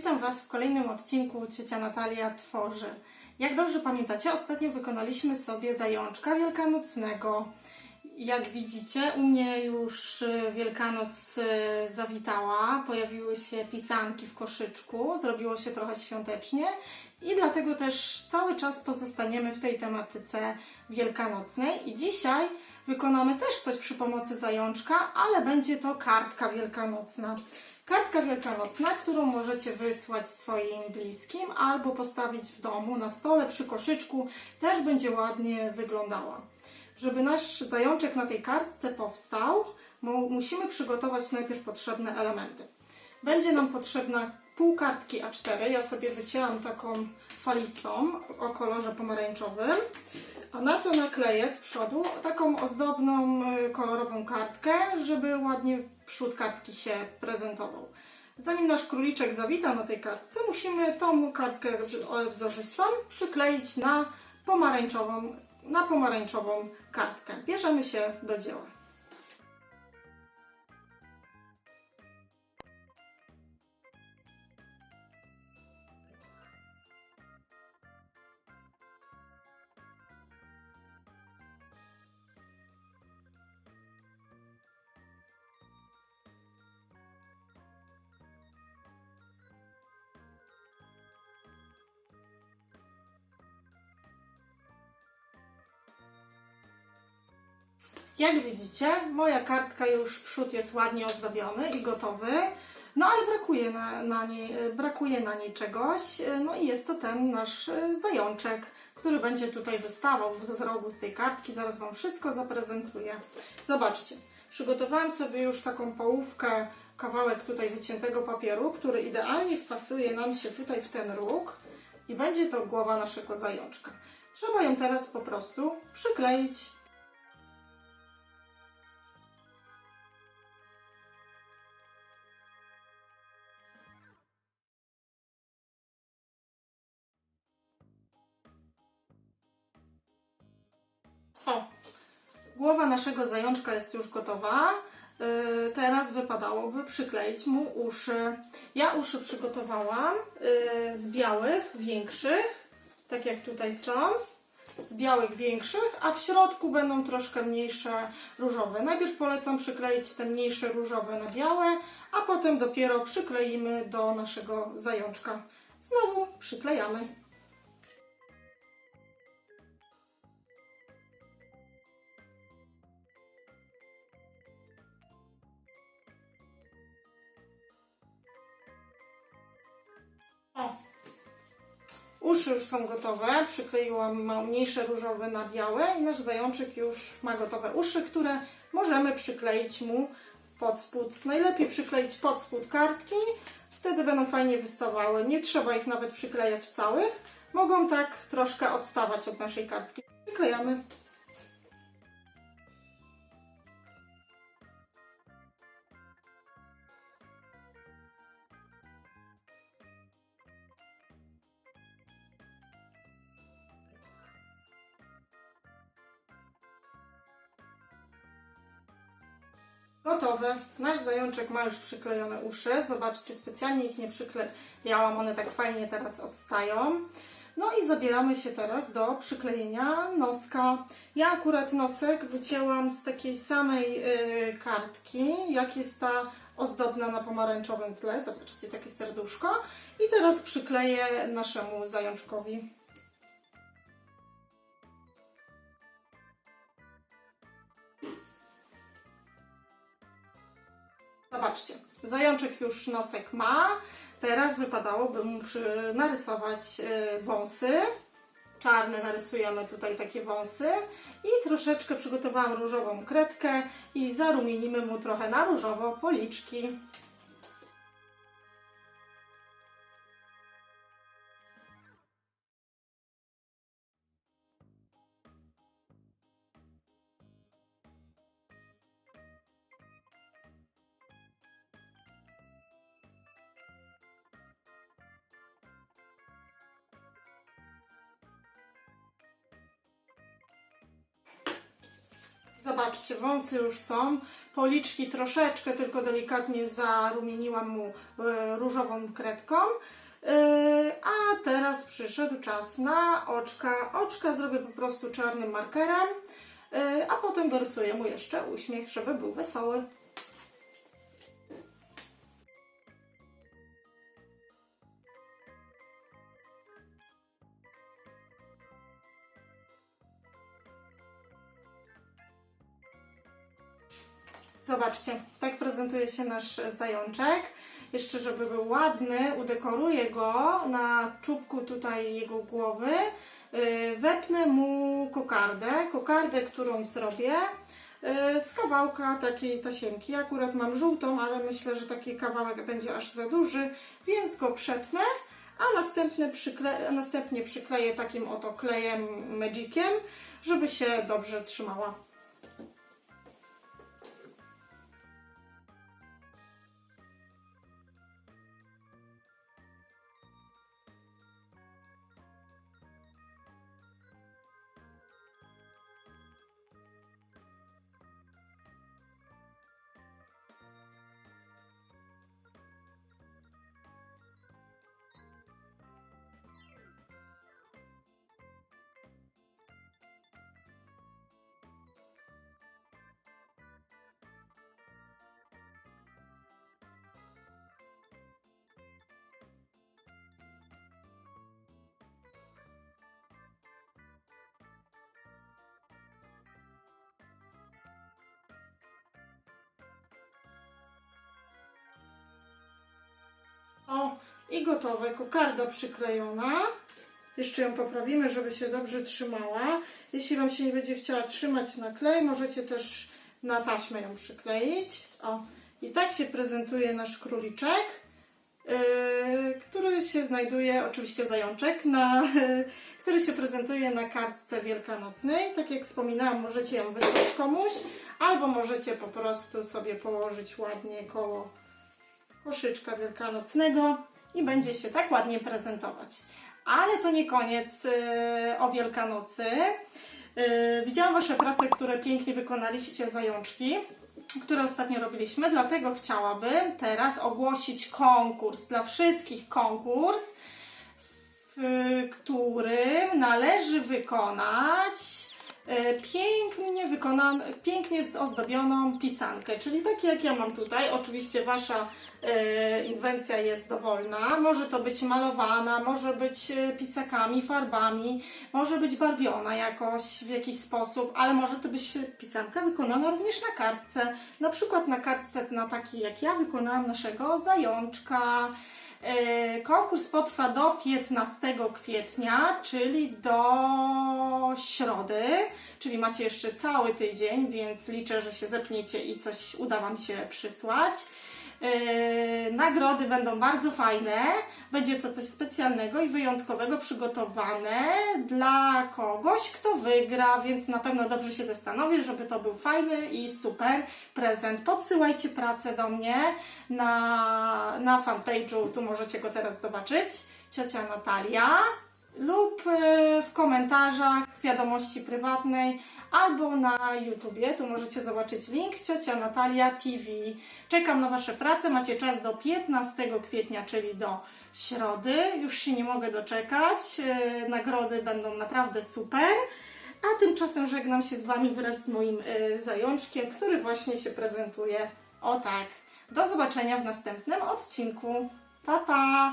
Witam Was w kolejnym odcinku Ciocia Natalia Tworzy. Jak dobrze pamiętacie, ostatnio wykonaliśmy sobie zajączka wielkanocnego. Jak widzicie, u mnie już y, Wielkanoc y, zawitała, pojawiły się pisanki w koszyczku, zrobiło się trochę świątecznie i dlatego też cały czas pozostaniemy w tej tematyce wielkanocnej. I dzisiaj wykonamy też coś przy pomocy zajączka, ale będzie to kartka wielkanocna. Kartka wielkanocna, którą możecie wysłać swoim bliskim albo postawić w domu na stole przy koszyczku, też będzie ładnie wyglądała. Żeby nasz zajączek na tej kartce powstał, mu- musimy przygotować najpierw potrzebne elementy. Będzie nam potrzebna pół kartki A4. Ja sobie wycięłam taką falistą o kolorze pomarańczowym, a na to nakleję z przodu taką ozdobną, y, kolorową kartkę, żeby ładnie przód kartki się prezentował. Zanim nasz króliczek zawita na tej kartce, musimy tą kartkę wzorzystą przykleić na pomarańczową, na pomarańczową kartkę. Bierzemy się do dzieła. Jak widzicie, moja kartka już przód jest ładnie ozdobiony i gotowy. No ale brakuje na, na, niej, brakuje na niej czegoś. No i jest to ten nasz e, zajączek, który będzie tutaj wystawał z rogu z tej kartki. Zaraz Wam wszystko zaprezentuję. Zobaczcie, przygotowałam sobie już taką połówkę, kawałek tutaj wyciętego papieru, który idealnie wpasuje nam się tutaj w ten róg i będzie to głowa naszego zajączka. Trzeba ją teraz po prostu przykleić głowa naszego zajączka jest już gotowa. Yy, Teraz wypadałoby przykleić mu uszy. Ja uszy przygotowałam yy, z białych, większych, tak jak tutaj są, z białych, większych, a w środku będą troszkę mniejsze różowe. Najpierw polecam przykleić te mniejsze różowe na białe, a potem dopiero przykleimy do naszego zajączka. Znowu przyklejamy. Uszy już są gotowe. Przykleiłam mniejsze różowe na białe i nasz zajączek już ma gotowe uszy, które możemy przykleić mu pod spód. Najlepiej przykleić pod spód kartki, wtedy będą fajnie wystawały. Nie trzeba ich nawet przyklejać całych. Mogą tak troszkę odstawać od naszej kartki. Przyklejamy. Gotowe. Nasz zajączek ma już przyklejone uszy. Zobaczcie, specjalnie ich nie przyklejałam, one tak fajnie teraz odstają. No i zabieramy się teraz do przyklejenia noska. Ja akurat nosek wycięłam z takiej samej y, kartki, jak jest ta ozdobna na pomarańczowym tle. Zobaczcie, takie serduszko. I teraz przykleję naszemu zajączkowi. Zobaczcie, zajączek już nosek ma. Teraz wypadałoby mu przy, narysować y, wąsy. Czarne narysujemy tutaj takie wąsy. I troszeczkę przygotowałam różową kredkę i zarumienimy mu trochę na różowo policzki. Zobaczcie, wąsy już są. Policzki troszeczkę tylko delikatnie zarumieniłam mu e, różową kredką. Yy, a teraz przyszedł czas na oczka. Oczka zrobię po prostu czarnym markerem, yy, a potem dorysuję mu jeszcze uśmiech, żeby był wesoły. Zobaczcie, tak prezentuje się nasz zajączek. Jeszcze, żeby był ładny, udekoruję go na czubku tutaj jego głowy. Yy, Wepnę mu kokardę, kokardę, którą zrobię yy, z kawałka takiej tasiemki. Akurat mam żółtą, ale myślę, że taki kawałek będzie aż za duży, więc go przetnę, a następnie, przykle następnie przykleję takim oto klejem Magiciem, żeby się dobrze trzymała. I gotowe. Kokarda przyklejona. Jeszcze ją poprawimy, żeby się dobrze trzymała. Jeśli Wam się nie będzie chciała trzymać na klej, możecie też na taśmę ją przykleić. O, i tak się prezentuje nasz króliczek, yy, który się znajduje, oczywiście zajączek, na, który się prezentuje na kartce wielkanocnej. Tak jak wspominałam, możecie ją wysłać komuś, albo możecie po prostu sobie położyć ładnie koło koszyczka wielkanocnego i będzie się tak ładnie prezentować. Ale to nie koniec yy, o Wielkanocy. Yy, widziałam Wasze prace, które pięknie wykonaliście, zajączki, które ostatnio robiliśmy, dlatego chciałabym teraz ogłosić konkurs, dla wszystkich konkurs, w którym należy wykonać pięknie wykonaną, pięknie ozdobioną pisankę, czyli takie jak ja mam tutaj. Oczywiście Wasza e, inwencja jest dowolna. Może to być malowana, może być e, pisakami, farbami, może być barwiona jakoś w jakiś sposób, ale może to być pisanka wykonana również na kartce. Na przykład na kartce na takiej jak ja wykonałam naszego zajączka. E, Konkurs potrwa do 15 kwietnia, czyli do środy, czyli macie jeszcze cały tydzień, więc liczę, że się zepniecie i coś uda Wam się przysłać. E, Nagrody będą bardzo fajne. Będzie to coś specjalnego i wyjątkowego przygotowane dla kogoś, kto wygra, więc na pewno dobrze się zastanowię, żeby to był fajny i super prezent. Podsyłajcie pracę do mnie na, na fanpage'u, tu możecie go teraz zobaczyć. Ciocia Natalia lub e, w komentarzach, w wiadomości prywatnej albo na YouTubie. Tu możecie zobaczyć link Ciocia Natalia TV. Czekam na Wasze prace. Macie czas do 15 kwietnia, czyli do środy. Już się nie mogę doczekać. E, Nagrody będą naprawdę super. A tymczasem żegnam się z Wami wraz z moim e, zajączkiem, który właśnie się prezentuje o tak. Do zobaczenia w następnym odcinku. Pa, pa!